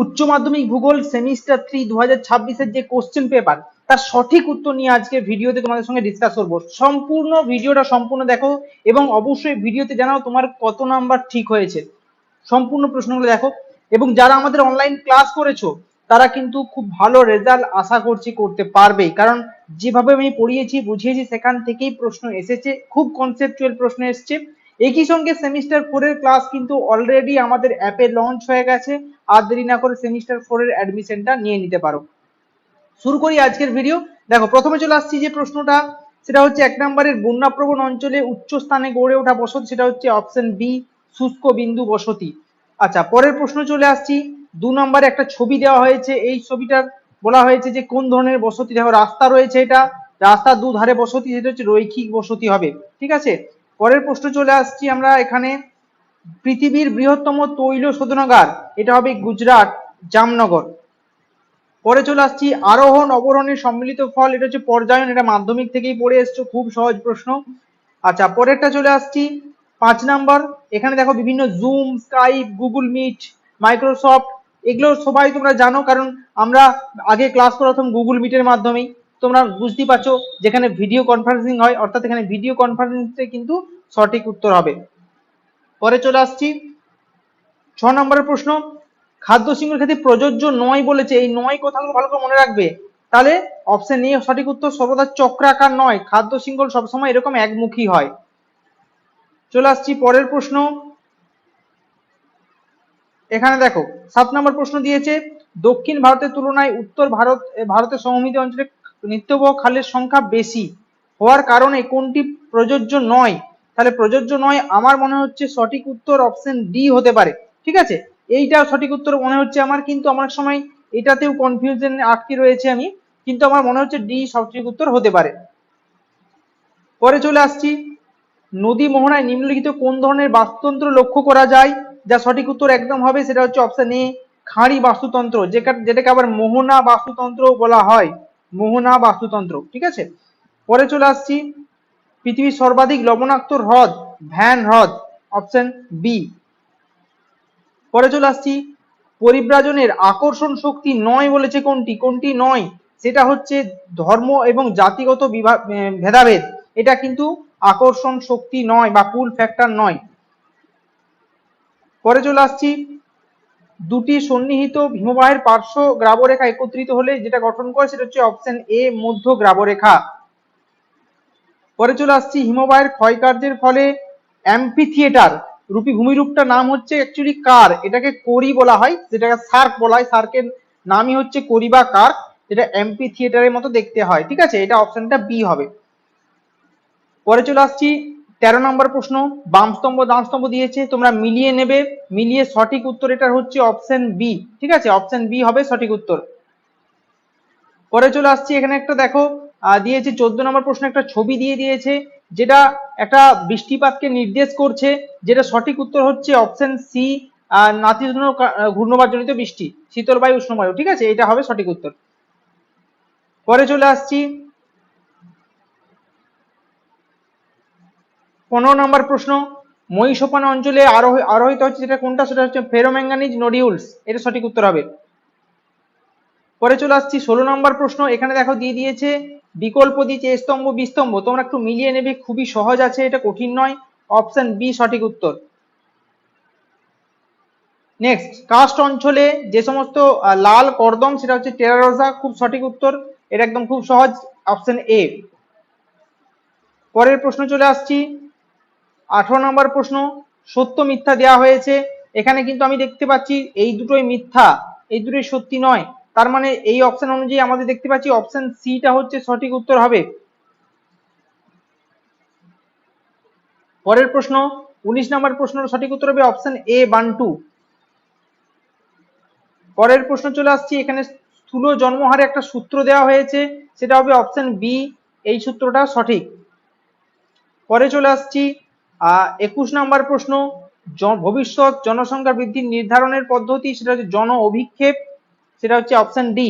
উচ্চ মাধ্যমিক ভূগোল সেমিস্টার থ্রি দু হাজার ছাব্বিশের যে কোশ্চেন পেপার তার সঠিক উত্তর নিয়ে আজকে ভিডিওতে তোমাদের সঙ্গে ডিসকাস করব। সম্পূর্ণ ভিডিওটা সম্পূর্ণ দেখো এবং অবশ্যই ভিডিওতে জানাও তোমার কত নাম্বার ঠিক হয়েছে। সম্পূর্ণ প্রশ্নগুলো দেখো এবং যারা আমাদের অনলাইন ক্লাস করেছ, তারা কিন্তু খুব ভালো রেজাল্ট আশা করছি করতে পারবে কারণ যেভাবে আমি পড়িয়েছি, বুঝিয়েছি, সেখান থেকেই প্রশ্ন এসেছে। খুব কনসেপচুয়াল প্রশ্ন এসেছে। একই সঙ্গে সেমিস্টার ফোরের ক্লাস কিন্তু অলরেডি আমাদের অ্যাপে লঞ্চ হয়ে গেছে। আর দেরি না করে সেমিস্টার ফোরের অ্যাডমিশনটা নিয়ে নিতে পারো। শুরু করি আজকের ভিডিও দেখো, প্রথমে চলে আসছি যে প্রশ্নটা। সেটা হচ্ছে এক নম্বরের, বন্যাপ্রবণ অঞ্চলে উচ্চ স্থানে গড়ে ওঠা বসতি। সেটা হচ্ছে অপশন বি শুষ্ক বিন্দু বসতি। আচ্ছা পরের প্রশ্ন চলে আসছি। দু নম্বরে একটা ছবি দেওয়া হয়েছে। এই ছবিটার বলা হয়েছে যে কোন ধরনের বসতি? দেখো, রাস্তা রয়েছে এটা। রাস্তার দুধারে বসতি, সেটা হচ্ছে রৈখিক বসতি হবে। ঠিক আছে? পরের প্রশ্ন চলে আসছি আমরা এখানে। পৃথিবীর বৃহত্তম তৈল শোধনাগার, এটা হবে গুজরাট, জামনগর। পরে চলে আসছি, আরোহণ অবরোহণের সম্মিলিত ফল, এটা হচ্ছে পর্যায়ন, এটা মাধ্যমিক থেকেই পড়ে এসছো, খুব সহজ প্রশ্ন। আচ্ছা পরেরটা চলে আসছি, পাঁচ নাম্বার, এখানে দেখো বিভিন্ন Zoom, Skype, Google Meet, Microsoft, এগুলো সবাই তোমরা জানো, কারণ আমরা আগে ক্লাস করাতাম গুগল মিটের মাধ্যমেই। তোমরা বুঝতেই পারছ যেখানে ভিডিও কনফারেন্সিং হয়, অর্থাৎ এখানে ভিডিও কনফারেন্সে কিন্তু সঠিক উত্তর হবে। পরে চলে আসছি। ছ নম্বরের প্রশ্ন, খাদ্য শৃঙ্খল ক্ষেত্রে প্রযোজ্য নয় বলেছে, এই নয় কথাগুলো ভালো করে মনে রাখবে। তাহলে অপশন এ সঠিক উত্তর সর্বদা চক্রাকার নয়, খাদ্য শৃঙ্খল সবসময় এরকম একমুখী হয়। চলে আসছি পরের প্রশ্ন। এখানে দেখো, সাত নম্বর প্রশ্ন দিয়েছে, দক্ষিণ ভারতের তুলনায় উত্তর ভারত, ভারতের সমভূমিত অঞ্চলে নিত্যবহ খালের সংখ্যা বেশি। হওয়ার কারণে কোনটি প্রযোজ্য নয়? তাহলে প্রযোজ্য নয়, আমার মনে হচ্ছে সঠিক উত্তর অপশন ডি হতে পারে। ঠিক আছে? এইটা সঠিক উত্তর মনে হচ্ছে আমার, কিন্তু আমার সময় এটাতেও কনফিউশন আটকে রয়েছে আমি, কিন্তু আমার মনে হচ্ছে ডি সঠিক উত্তর হতে পারে। পরে চলে আসছি। নদী মোহনায় নিম্নলিখিত কোন ধরনের বাস্তুতন্ত্র লক্ষ্য করা যায়? যা সঠিক উত্তর একদম হবে, সেটা হচ্ছে অপশন এ খাঁড়ি বাস্তুতন্ত্র, যেটা যেটাকে আবার মোহনা বাস্তুতন্ত্র বলা হয়। মোহনা বাস্তুতন্ত্র, ঠিক আছে? পরে চলে আসছি, পৃথিবীর সর্বাধিক লবণাক্ত হ্রদ, ভ্যান হ্রদ অপশন বি পরে চলে আসছি, পরিব্রাজনের আকর্ষণ শক্তি নয় বলেছে কোনটি? কোনটি নয়? সেটা হচ্ছে ধর্ম এবং জাতিগত ভেদাভেদ। এটা কিন্তু আকর্ষণ শক্তি নয় বা পুল ফ্যাক্টর নয়। পরে চলে আসছি দুটি সন্নিহিত হিমবাহের পার্শ্ব গ্রাবরেখা একত্রিত হলে যেটা গঠন করে সেটা হচ্ছে অপশন এ মধ্য গ্রাবরেখা। পরে চলে আসছি হিমবাহের ক্ষয়কার্যের ফলে অ্যাম্পি থিয়েটার রূপী ভূমিরূপটা নাম হচ্ছে অ্যাকচুয়ালি কার এটাকে করি বলা হয়, যেটাকে সার্ক বলা হয়। সার্কের নামই হচ্ছে করি বা কার যেটা এমপি থিয়েটারের মতো দেখতে হয়। ঠিক আছে? এটা অপশনটা বি হবে। পরে চলে আসছি তেরো নম্বর প্রশ্ন, বাম স্তম্ভ, ডান স্তম্ভ দিয়েছে, তোমরা মিলিয়ে নেবে, মিলিয়ে সঠিক উত্তর এটার হচ্ছে অপশন বি ঠিক আছে? অপশন বি হবে সঠিক উত্তর। পরে চলে আসছি, এখানে একটা দেখো দিয়েছে চোদ্দ নম্বর প্রশ্ন, একটা ছবি দিয়ে দিয়েছে, যেটা একটা বৃষ্টিপাতকে নির্দেশ করছে, যেটা সঠিক উত্তর হচ্ছে অপশন সি নাতিজন্য ঘূর্ণবাদ জনিত বৃষ্টি, শীতল বায়ু, উষ্ণ বায়ু, ঠিক আছে? এটা হবে সঠিক উত্তর। পরে চলে আসছি পনেরো নম্বর প্রশ্ন, মহিষোপান অঞ্চলে আরোহ, আরোহিত হচ্ছে যেটা কোনটা? সেটা হচ্ছে ফেরোম্যাঙ্গানিজ নডিউলস। এটা সঠিক উত্তর হবে। পরে চলে আসছি ষোলো নম্বর প্রশ্ন। এখানে দেখো দিয়ে দিয়েছে, বিকল্প দিয়েছে স্তম্ভ, বিস্তম্ভ। তোমরা একটু মিলিয়ে নেবে, খুবই সহজ আছে, এটা কঠিন নয়। অপশন বি, সঠিক উত্তর। নেক্সট, কাস্ট অঞ্চলে যে সমস্ত লাল কর্দম, সেটা হচ্ছে টেরারোজা, খুব সঠিক উত্তর। এটা একদম খুব সহজ, অপশন এ। পরের প্রশ্ন চলে আসছি আঠারো নম্বর প্রশ্ন, সত্য মিথ্যা দেওয়া হয়েছে। এখানে কিন্তু আমি দেখতে পাচ্ছি এই দুটোই মিথ্যা, এই দুটোই সত্যি নয়। তার মানে এই অপশন অনুযায়ী আমাদের দেখতে পাচ্ছি অপশন সিটা হচ্ছে সঠিক উত্তর হবে। পরের প্রশ্ন, উনিশ নম্বর প্রশ্নের সঠিক উত্তর হবে অপশন এ বান টু পরের প্রশ্ন চলে আসছি, এখানে স্থূল জন্মহারে একটা সূত্র দেওয়া হয়েছে, সেটা হবে অপশন বি এই সূত্রটা সঠিক। পরে চলে আসছি একুশ নম্বর প্রশ্ন ভবিষ্যৎ জনসংখ্যা বৃদ্ধি নির্ধারণের পদ্ধতি, সেটা হচ্ছে জন অভিক্ষেপ, সেটা হচ্ছে অপশন ডি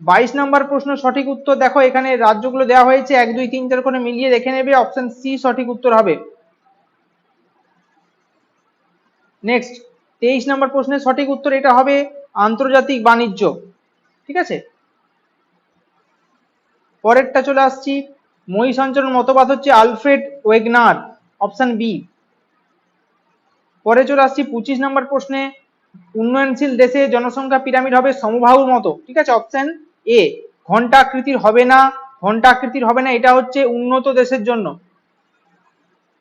বাইশ নম্বর প্রশ্ন, সঠিক উত্তর দেখো, এখানে রাজ্যগুলো দেওয়া হয়েছে, এক, দুই, তিন, চার করে মিলিয়ে দেখে নেবে অপশন সি সঠিক উত্তর হবে। নেক্সট তেইশ নম্বর প্রশ্নের সঠিক উত্তর এটা হবে আন্তর্জাতিক বাণিজ্য, ঠিক আছে? পরেরটা চলে আসছি মহী সঞ্চালন মতবাদ হচ্ছে আলফ্রেড ওয়েগনার, অপশন বি। পরে চলে আসছি পঁচিশ নম্বর প্রশ্নে। উন্নয়নশীল দেশে জনসংখ্যা পিরামিড হবে সমবাহুর মতো। ঠিক আছে, অপশন এ। ঘণ্টা আকৃতির হবে না ঘণ্টা আকৃতির হবে না, এটা হচ্ছে উন্নত দেশের জন্য।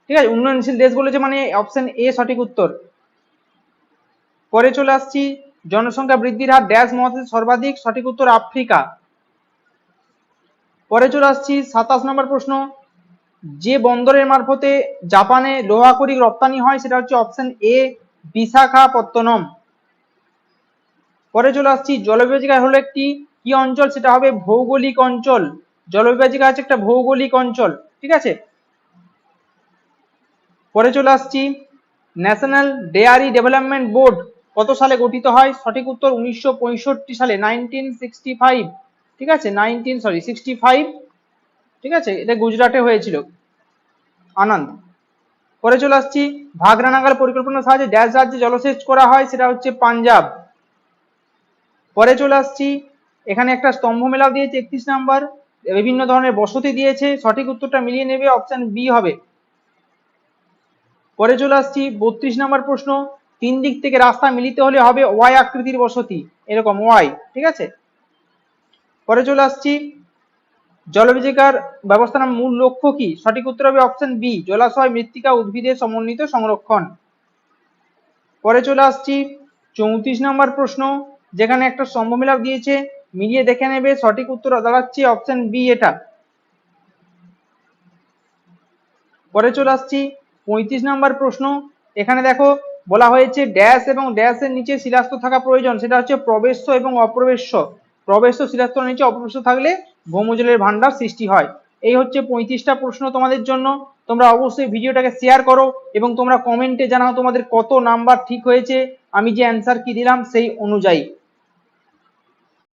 ঠিক আছে, উন্নয়নশীল দেশ বলেছে মানে অপশন এ সঠিক উত্তর। পরে চলে আসছি, জনসংখ্যা বৃদ্ধির হার, ড্যাশ মহাদেশে সর্বাধিক সঠিক উত্তর আফ্রিকা। পরে চলে আসছি সাতাশ নম্বর প্রশ্ন। যে বন্দরের মারফতে জাপানে লোহাকড়ি রপ্তানি হয়, সেটা হচ্ছে অপশন এ বিশাখাপত্তনম। পরে চলে আসছি, জলবিভাজিকা হলো একটি, কি অঞ্চল? সেটা হবে ভৌগোলিক অঞ্চল। জলবিভাজিকা হচ্ছে একটা ভৌগোলিক অঞ্চল, ঠিক আছে? পরে চলে আসছি ন্যাশনাল ডেয়ারি ডেভেলপমেন্ট বোর্ড কত সালে গঠিত হয়? সঠিক উত্তর উনিশশো পঁয়ষট্টি সালে নাইনটিন সিক্সটি ফাইভ ঠিক আছে? নাইনটিন সরি সিক্সটি ফাইভ ঠিক আছে? এটা গুজরাটে হয়েছিল। আনন্দ। পরে চলে আসছি। ভাগরানাগাল পরিকল্পনার সাহায্যে ড্যাশ রাজ্যে জলসেচ করা হয়, সেটা হচ্ছে পাঞ্জাব। পরে চলে আসছি। এখানে একটা স্তম্ভ মেলা দিয়েছে, একত্রিশ নাম্বার। বিভিন্ন ধরনের বসতি দিয়েছে। সঠিক উত্তরটা মিলিয়ে নেবে অপশন বি হবে। পরে চলে আসছি। বত্রিশ নাম্বার প্রশ্ন। তিন দিক থেকে রাস্তা মিলিত হলে হবে ওয়াই আকৃতির বসতি। এরকম ওয়াই, ঠিক আছে? পরে চলে আসছি। জলবিজিকার ব্যবস্থার মূল লক্ষ্য কি? সঠিক উত্তর হবে অপশন বি জলাশয় মৃত্তিকা উদ্ভিদের সমন্বিত সংরক্ষণ। পরে চলে আসছি চৌত্রিশ নম্বর প্রশ্ন, যেখানে একটা স্তম্ভমিলাপ দিয়েছে, মিলিয়ে দেখে নেবে, সঠিক উত্তর দাঁড়াচ্ছে অপশন বি এটা। পরে চলে আসছি পঁয়ত্রিশ নম্বর প্রশ্ন, এখানে দেখো বলা হয়েছে ড্যাশ এবং ড্যাশের নিচে শিলাস্ত থাকা প্রয়োজন, সেটা হচ্ছে প্রবেশ্য এবং অপ্রবেশ্য। প্রবেশ্য শিলাস্তর নিচে অপ্রবেশ্য থাকলে ভৌমজলের ভান্ডার সৃষ্টি হয়। এই হচ্ছে পঁয়ত্রিশটা প্রশ্ন তোমাদের জন্য। তোমরা অবশ্যই ভিডিওটাকে শেয়ার করো এবং তোমরা কমেন্টে জানাও তোমাদের কত নাম্বার ঠিক হয়েছে। আমি যে অ্যান্সার কি দিলাম সেই অনুযায়ী।